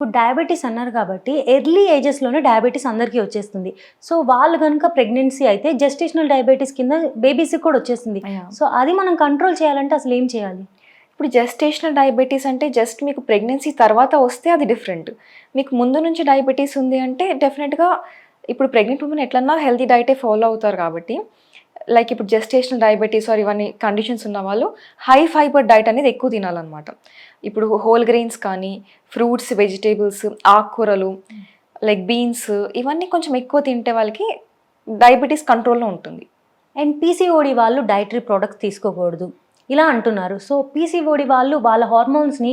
ఇప్పుడు డయాబెటీస్ అన్నారు కాబట్టి ఎర్లీ ఏజెస్లోనే డయాబెటీస్ అందరికీ వచ్చేస్తుంది. సో వాళ్ళు కనుక ప్రెగ్నెన్సీ అయితే జెస్టేషనల్ డయాబెటీస్ కింద బేబీస్కి కూడా వచ్చేస్తుంది. సో అది మనం కంట్రోల్ చేయాలంటే అసలు ఏం చేయాలి? ఇప్పుడు జెస్టేషనల్ డయాబెటీస్ అంటే జస్ట్ మీకు ప్రెగ్నెన్సీ తర్వాత వస్తే అది డిఫరెంట్. మీకు ముందు నుంచి డయాబెటీస్ ఉంది అంటే డెఫినెట్గా ఇప్పుడు ప్రెగ్నెంట్ ఉమెన్ ఎట్లన్నా హెల్తీ డైటే ఫాలో అవుతారు కాబట్టి లైక్ ఇప్పుడు జెస్టేషనల్ డయాబెటీస్ ఆర్ ఇవన్నీ కండిషన్స్ ఉన్న వాళ్ళు హై ఫైబర్ డైట్ అనేది ఎక్కువ తినాలన్నమాట. ఇప్పుడు హోల్ గ్రెయిన్స్ కానీ ఫ్రూట్స్ వెజిటేబుల్స్ ఆకుకూరలు లైక్ బీన్స్ ఇవన్నీ కొంచెం ఎక్కువ తింటే వాళ్ళకి డయాబెటీస్ కంట్రోల్లో ఉంటుంది. అండ్ పీసీఓడి వాళ్ళు డైటరీ ప్రోడక్ట్స్ తీసుకోకూడదు. ఇలా అంటున్నారు. సో పీసీఓడి వాళ్ళు వాళ్ళ హార్మోన్స్ని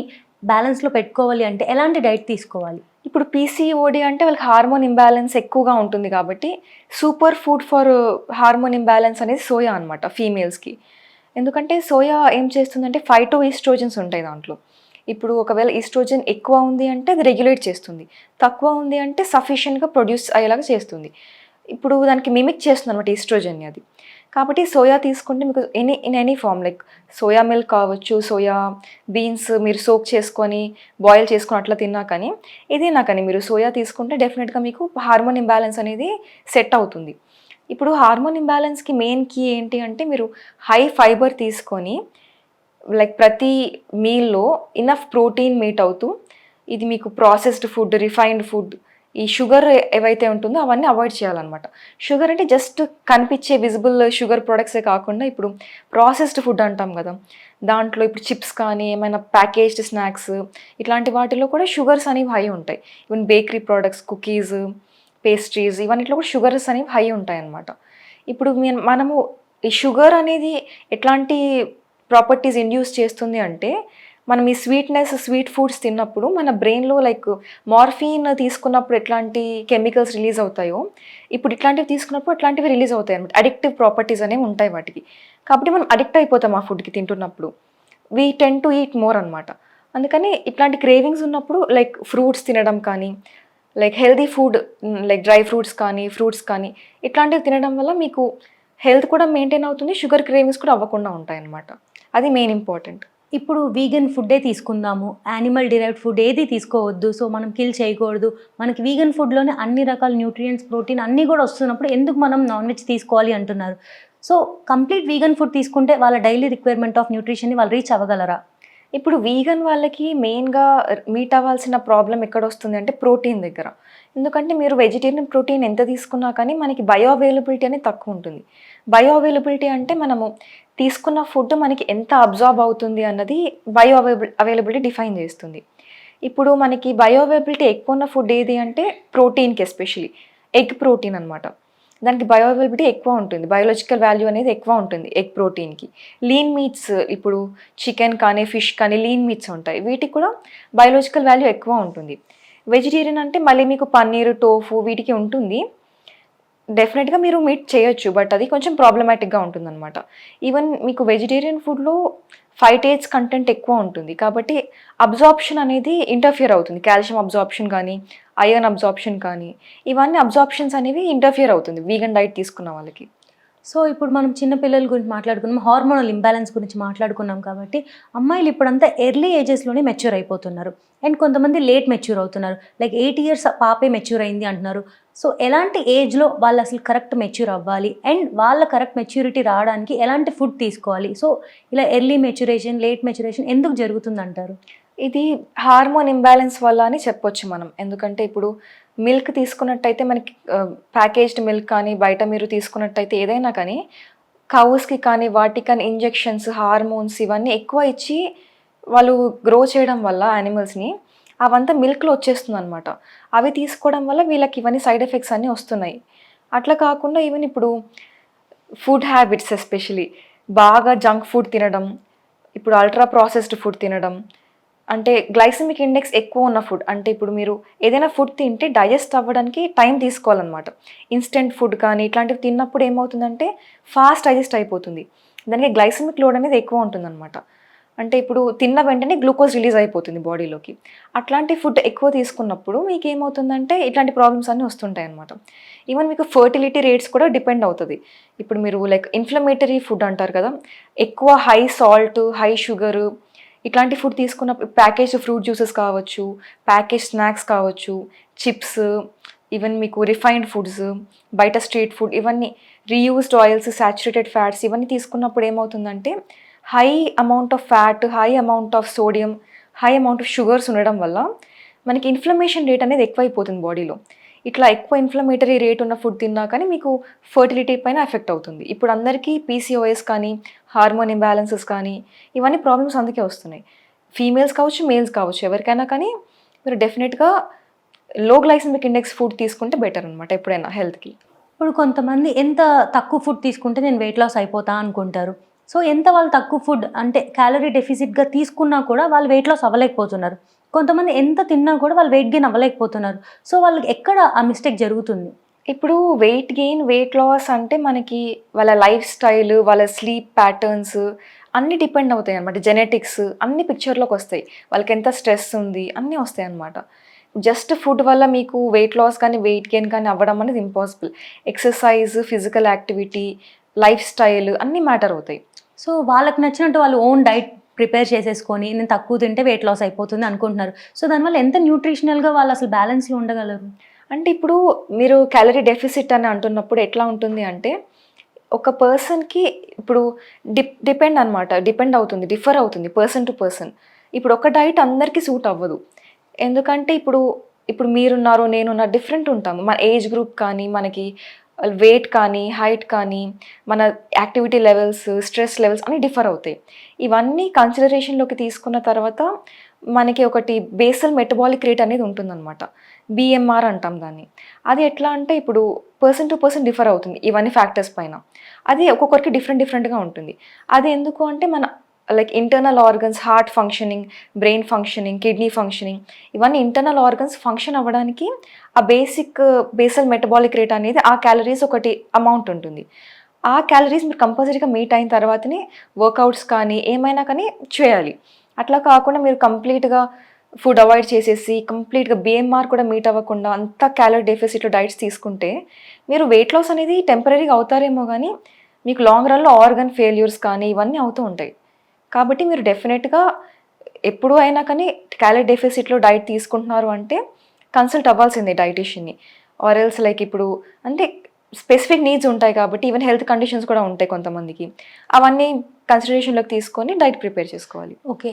బ్యాలెన్స్లో పెట్టుకోవాలి అంటే ఎలాంటి డైట్ తీసుకోవాలి? ఇప్పుడు పీసీఓడి అంటే వాళ్ళకి హార్మోన్ ఇంబ్యాలెన్స్ ఎక్కువగా ఉంటుంది కాబట్టి super food for hormone imbalance అనేది సోయా అనమాట ఫీమేల్స్కి ఎందుకంటే సోయా ఏం చేస్తుందంటే ఫైటో ఈస్ట్రోజన్స్ ఉంటాయి దాంట్లో. ఇప్పుడు ఒకవేళ ఈస్ట్రోజన్ ఎక్కువ ఉంది అంటే అది రెగ్యులేట్ చేస్తుంది. తక్కువ ఉంది అంటే సఫిషియెంట్గా ప్రొడ్యూస్ అయ్యేలాగా చేస్తుంది. ఇప్పుడు దానికి మిమిక్ చేస్తుంది అనమాట ఈస్ట్రోజన్ని అది. కాబట్టి సోయా తీసుకుంటే మీకు any in any form like soya milk కావచ్చు సోయా బీన్స్ మీరు సోక్ చేసుకొని బాయిల్ చేసుకొని అట్లా తిన్నా కానీ ఇది నాకని మీరు సోయా తీసుకుంటే డెఫినెట్గా మీకు హార్మోన్ ఇంబ్యాలెన్స్ అనేది సెట్ అవుతుంది. ఇప్పుడు హార్మోన్ ఇంబ్యాలెన్స్కి మెయిన్ కీ ఏంటి అంటే మీరు హై ఫైబర్ తీసుకొని లైక్ ప్రతి మీల్లో ఇనఫ్ ప్రోటీన్ మీట్ అవుతూ ఇది మీకు ప్రాసెస్డ్ ఫుడ్ రిఫైన్డ్ ఫుడ్ ఈ షుగర్ ఏవైతే ఉంటుందో అవన్నీ అవాయిడ్ చేయాలన్నమాట. షుగర్ అంటే జస్ట్ కనిపించే విజిబుల్ షుగర్ ప్రొడక్ట్సే కాకుండా ఇప్పుడు ప్రాసెస్డ్ ఫుడ్ అంటాం కదా. దాంట్లో ఇప్పుడు చిప్స్ కానీ ఏమైనా ప్యాకేజ్డ్ స్నాక్స్ ఇట్లాంటి వాటిలో కూడా షుగర్స్ అనేవి హై ఉంటాయి. Even bakery products cookies pastries ఇవన్నిట్లో కూడా షుగర్స్ అనేవి హై ఉంటాయి అన్నమాట ఇప్పుడు మీ- మనము ఈ షుగర్ అనేది ఎట్లాంటి ప్రాపర్టీస్ ఇండ్యూస్ చేస్తుంది అంటే మనం ఈ స్వీట్నెస్ స్వీట్ ఫుడ్స్ తిన్నప్పుడు మన బ్రెయిన్లో లైక్ మార్ఫిన్ తీసుకున్నప్పుడు ఎట్లాంటి కెమికల్స్ రిలీజ్ అవుతాయో ఇప్పుడు ఇట్లాంటివి తీసుకున్నప్పుడు అట్లాంటివి రిలీజ్ అవుతాయి అనమాట అడిక్టివ్ ప్రాపర్టీస్ అనేవి ఉంటాయి వాటికి. కాబట్టి మనం అడిక్ట్ అయిపోతాం ఆ ఫుడ్కి తింటున్నప్పుడు. We tend to eat more అనమాట అందుకని ఇట్లాంటి క్రేవింగ్స్ ఉన్నప్పుడు లైక్ ఫ్రూట్స్ తినడం కానీ like healthy food like dry fruits కానీ ఫ్రూట్స్ కానీ ఇట్లాంటివి తినడం వల్ల మీకు హెల్త్ కూడా మెయింటైన్ అవుతుంది షుగర్ క్రేవింగ్స్ కూడా అవ్వకుండా ఉంటాయి అది మెయిన్ ఇంపార్టెంట్. ఇప్పుడు వీగన్ ఫుడ్డే తీసుకుందాము యానిమల్ డిరైవ్డ్ ఫుడ్ ఏది తీసుకోవద్దు సో మనం కిల్ చేయకూడదు. మనకి వీగన్ ఫుడ్లోనే అన్ని రకాల న్యూట్రియంట్స్ ప్రోటీన్ అన్నీ కూడా వస్తున్నప్పుడు ఎందుకు మనం నాన్ వెజ్ తీసుకోవాలి అంటున్నారు? సో కంప్లీట్ వీగన్ ఫుడ్ తీసుకుంటే వాళ్ళ డైలీ రిక్వైర్మెంట్ ఆఫ్ న్యూట్రిషన్ని వాళ్ళు రీచ్ అవ్వగలరా? ఇప్పుడు వీగన్ వాళ్ళకి మెయిన్గా మీట్ అవ్వాల్సిన ప్రాబ్లం ఎక్కడ వస్తుంది అంటే ప్రోటీన్ దగ్గర. ఎందుకంటే మీరు వెజిటేరియన్ ప్రోటీన్ ఎంత తీసుకున్నా కానీ మనకి బయో అవైలబిలిటీ అనేది తక్కువ ఉంటుంది. బయో అవైలబిలిటీ అంటే మనము తీసుకున్న ఫుడ్ మనకి ఎంత అబ్జార్బ్ అవుతుంది అన్నది బయో అవైలబిలిటీ డిఫైన్ చేస్తుంది. ఇప్పుడు మనకి బయో అవైలబిలిటీ ఎక్కువ ఉన్న ఫుడ్ ఏది అంటే ప్రోటీన్కి ఎస్పెషలీ ఎగ్ ప్రోటీన్ అనమాట దానికి బయో అవైలబిలిటీ ఎక్కువ ఉంటుంది. బయోలాజికల్ వాల్యూ అనేది ఎక్కువ ఉంటుంది ఎగ్ ప్రోటీన్కి లీన్ మీట్స్ ఇప్పుడు చికెన్ కానీ ఫిష్ కానీ లీన్ మీట్స్ ఉంటాయి. వీటికి కూడా బయోలాజికల్ వాల్యూ ఎక్కువ ఉంటుంది. వెజిటేరియన్ అంటే మళ్ళీ మీకు పన్నీర్ టోఫు వీటికి ఉంటుంది. డెఫినెట్గా మీరు మీట్ చేయొచ్చు బట్ అది కొంచెం ప్రాబ్లమాటిక్గా ఉంటుందన్నమాట. ఈవెన్ మీకు వెజిటేరియన్ ఫుడ్లో ఫైటేజ్ కంటెంట్ ఎక్కువ ఉంటుంది. కాబట్టి అబ్జార్ప్షన్ అనేది ఇంటర్ఫియర్ అవుతుంది. కాల్షియం అబ్జార్ప్షన్ కానీ ఐరన్ అబ్జార్ప్షన్ కానీ ఇవన్నీ అబ్జార్ప్షన్స్ అనేవి ఇంటర్ఫియర్ అవుతుంది వీగన్ డైట్ తీసుకున్న వాళ్ళకి. సో ఇప్పుడు మనం చిన్నపిల్లల గురించి మాట్లాడుకున్నాం హార్మోనల్ ఇంబ్యాలెన్స్ గురించి మాట్లాడుకున్నాం కాబట్టి అమ్మాయిలు ఇప్పుడంతా ఎర్లీ ఏజెస్లోనే మెచ్యూర్ అయిపోతున్నారు. అండ్ కొంతమంది లేట్ మెచ్యూర్ అవుతున్నారు. లైక్ ఎయిట్ ఇయర్స్ పాపే మెచ్యూర్ అయింది అంటున్నారు. సో ఎలాంటి ఏజ్లో వాళ్ళు అసలు కరెక్ట్ మెచ్యూర్ అవ్వాలి? అండ్ వాళ్ళ కరెక్ట్ మెచ్యూరిటీ రావడానికి ఎలాంటి ఫుడ్ తీసుకోవాలి? సో ఇలా ఎర్లీ మెచ్యూరేషన్ లేట్ మెచ్యూరేషన్ ఎందుకు జరుగుతుంది అంటారు ఇది హార్మోన్ ఇంబ్యాలెన్స్ వల్ల అని చెప్పొచ్చు మనం. ఎందుకంటే ఇప్పుడు మిల్క్ తీసుకున్నట్టయితే మనకి ప్యాకేజ్డ్ మిల్క్ కానీ బయట మీరు తీసుకున్నట్టయితే ఏదైనా కానీ కౌస్కి కానీ వాటికి కానీ ఇంజెక్షన్స్ హార్మోన్స్ ఇవన్నీ ఎక్కువ ఇచ్చి వాళ్ళు గ్రో చేయడం వల్ల యానిమల్స్ని అవంతా మిల్క్లో వచ్చేస్తుంది అనమాట అవి తీసుకోవడం వల్ల వీళ్ళకి ఇవన్నీ సైడ్ ఎఫెక్ట్స్ అన్నీ వస్తున్నాయి. అట్లా కాకుండా ఈవెన్ ఇప్పుడు ఫుడ్ హ్యాబిట్స్ ఎస్పెషలీ బాగా జంక్ ఫుడ్ తినడం ఇప్పుడు అల్ట్రా ప్రాసెస్డ్ ఫుడ్ తినడం అంటే గ్లైసమిక్ ఇండెక్స్ ఎక్కువ ఉన్న ఫుడ్ అంటే ఇప్పుడు మీరు ఏదైనా ఫుడ్ తింటే డైజెస్ట్ అవ్వడానికి టైం తీసుకోవాలన్నమాట. ఇన్స్టెంట్ ఫుడ్ కానీ ఇట్లాంటివి తిన్నప్పుడు ఏమవుతుందంటే ఫాస్ట్ డైజెస్ట్ అయిపోతుంది. దానికి గ్లైసమిక్ లోడ్ అనేది ఎక్కువ ఉంటుందన్నమాట. అంటే ఇప్పుడు తిన్న వెంటనే గ్లూకోజ్ రిలీజ్ అయిపోతుంది బాడీలోకి అట్లాంటి ఫుడ్ ఎక్కువ తీసుకున్నప్పుడు మీకు ఏమవుతుందంటే ఇట్లాంటి ప్రాబ్లమ్స్ అన్నీ వస్తుంటాయి అనమాట ఈవెన్ మీకు ఫర్టిలిటీ రేట్స్ కూడా డిపెండ్ అవుతుంది. ఇప్పుడు మీరు లైక్ ఇన్ఫ్లమేటరీ ఫుడ్ అంటారు కదా ఎక్కువ హై సాల్ట్ హై షుగరు ఇట్లాంటి ఫుడ్ తీసుకున్న ప్యాకేజ్ ఫ్రూట్ జ్యూసెస్ కావచ్చు ప్యాకేజ్ స్నాక్స్ కావచ్చు చిప్స్ ఈవెన్ మీకు రిఫైన్డ్ ఫుడ్స్ బయట స్ట్రీట్ ఫుడ్ ఇవన్నీ రీయూస్డ్ ఆయిల్స్ సాచురేటెడ్ ఫ్యాట్స్ ఇవన్నీ తీసుకున్నప్పుడు ఏమవుతుందంటే high amount of fat high amount of sodium high amount of sugars ఉండడం వల్ల మనకి ఇన్ఫ్లమేషన్ రేట్ అనేది ఎక్కువైపోతుంది బాడీలో ఇట్లా ఎక్కువ ఇన్ఫ్లమేటరీ రేట్ ఉన్న ఫుడ్ తిన్నా కానీ మీకు ఫర్టిలిటీ పైన ఎఫెక్ట్ అవుతుంది. ఇప్పుడు అందరికీ పీసీఓఎస్ కానీ హార్మోన్ ఇంబ్యాలెన్సెస్ కానీ ఇవన్నీ ప్రాబ్లమ్స్ అందుకే వస్తున్నాయి. ఫీమేల్స్ కావచ్చు మేల్స్ కావచ్చు ఎవరికైనా కానీ మీరు డెఫినెట్గా లో గ్లైసమిక్ ఇండెక్స్ ఫుడ్ తీసుకుంటే బెటర్ అనమాట ఎప్పుడైనా హెల్త్కి ఇప్పుడు కొంతమంది ఎంత తక్కువ ఫుడ్ తీసుకుంటే నేను వెయిట్ లాస్ అయిపోతా అనుకుంటారు. సో ఎంత వాళ్ళు తక్కువ ఫుడ్ అంటే క్యాలరీ డెఫిసిట్గా తీసుకున్నా కూడా వాళ్ళు వెయిట్ లాస్ అవ్వలేకపోతున్నారు. కొంతమంది ఎంత తిన్నా కూడా వాళ్ళు వెయిట్ గెయిన్ అవ్వలేకపోతున్నారు. సో వాళ్ళకి ఎక్కడ ఆ మిస్టేక్ జరుగుతుంది? ఇప్పుడు వెయిట్ గెయిన్ వెయిట్ లాస్ అంటే మనకి వాళ్ళ లైఫ్ స్టైల్ వాళ్ళ స్లీప్ ప్యాటర్న్స్ అన్నీ డిపెండ్ అవుతాయి అనమాట జెనెటిక్స్ అన్ని పిక్చర్లోకి వస్తాయి. వాళ్ళకి ఎంత స్ట్రెస్ ఉంది అన్నీ వస్తాయి అనమాట జస్ట్ ఫుడ్ వల్ల మీకు వెయిట్ లాస్ కానీ వెయిట్ గెయిన్ కానీ అవ్వడం అనేది impossible exercise physical activity lifestyle అన్నీ మ్యాటర్ అవుతాయి. సో వాళ్ళకి నచ్చినట్టు వాళ్ళు ఓన్ డైట్ ప్రిపేర్ చేసేసుకొని నేను తక్కువ తింటే వెయిట్ లాస్ అయిపోతుంది అనుకుంటున్నారు. సో దానివల్ల ఎంత న్యూట్రిషనల్గా వాళ్ళు అసలు బ్యాలెన్స్లో ఉండగలరు? అంటే ఇప్పుడు మీరు క్యాలరీ డెఫిసిట్ అని అంటున్నప్పుడు ఎట్లా ఉంటుంది అంటే ఒక పర్సన్కి ఇప్పుడు డిప్ డిపెండ్ అనమాట డిపెండ్ అవుతుంది డిఫర్ అవుతుంది పర్సన్ టు పర్సన్ ఇప్పుడు ఒక డైట్ అందరికీ సూట్ అవ్వదు. ఎందుకంటే ఇప్పుడు ఇప్పుడు మీరున్నారు నేనున్నారు డిఫరెంట్ ఉంటాము. మన ఏజ్ గ్రూప్ కానీ మనకి వెయిట్ కానీ హైట్ కానీ మన యాక్టివిటీ లెవెల్స్ స్ట్రెస్ లెవెల్స్ అన్నీ డిఫర్ అవుతాయి. ఇవన్నీ కన్సిడరేషన్లోకి తీసుకున్న తర్వాత మనకి ఒకటి బేసల్ మెటబాలిక్ రేట్ అనేది ఉంటుందన్నమాట. బిఎంఆర్ అంటాం దాన్ని. అది ఎట్లా అంటే ఇప్పుడు పర్సన్ టు పర్సన్ డిఫర్ అవుతుంది ఇవన్నీ ఫ్యాక్టర్స్ పైన. అది ఒక్కొక్కరికి డిఫరెంట్ డిఫరెంట్గా ఉంటుంది. అది ఎందుకు అంటే మన like internal organs heart functioning brain functioning kidney functioning ఇవన్నీ ఇంటర్నల్ ఆర్గన్స్ ఫంక్షన్ అవ్వడానికి ఆ బేసిక్ బేసల్ మెటబాలిక్ రేట్ అనేది ఆ క్యాలరీస్ ఒకటి అమౌంట్ ఉంటుంది. ఆ క్యాలరీస్ మీరు కంపల్సరీగా మీట్ అయిన తర్వాతనే వర్కౌట్స్ కానీ ఏమైనా కానీ చేయాలి. అట్లా కాకుండా మీరు కంప్లీట్గా ఫుడ్ అవాయిడ్ చేసేసి కంప్లీట్గా బిఎంఆర్ కూడా మీట్ అవ్వకుండా అంత క్యాలరీ డెఫిసిట్లో డైట్స్ తీసుకుంటే మీరు వెయిట్ లాస్ అనేది టెంపరీగా అవుతారేమో కానీ మీకు లాంగ్ రన్లో ఆర్గన్ ఫెయిల్యూర్స్ కానీ ఇవన్నీ అవుతూ ఉంటాయి. కాబట్టి మీరు డెఫినెట్గా ఎప్పుడు అయినా కానీ క్యాలరీ డెఫిసిట్లో డైట్ తీసుకుంటున్నారు అంటే కన్సల్ట్ అవ్వాల్సిందే డైటీషియన్ని. ఆర్ లైక్ ఇప్పుడు అంటే స్పెసిఫిక్ నీడ్స్ ఉంటాయి కాబట్టి ఈవెన్ హెల్త్ కండిషన్స్ కూడా ఉంటాయి కొంతమందికి. అవన్నీ కన్సిడరేషన్లోకి తీసుకొని డైట్ ప్రిపేర్ చేసుకోవాలి. ఓకే.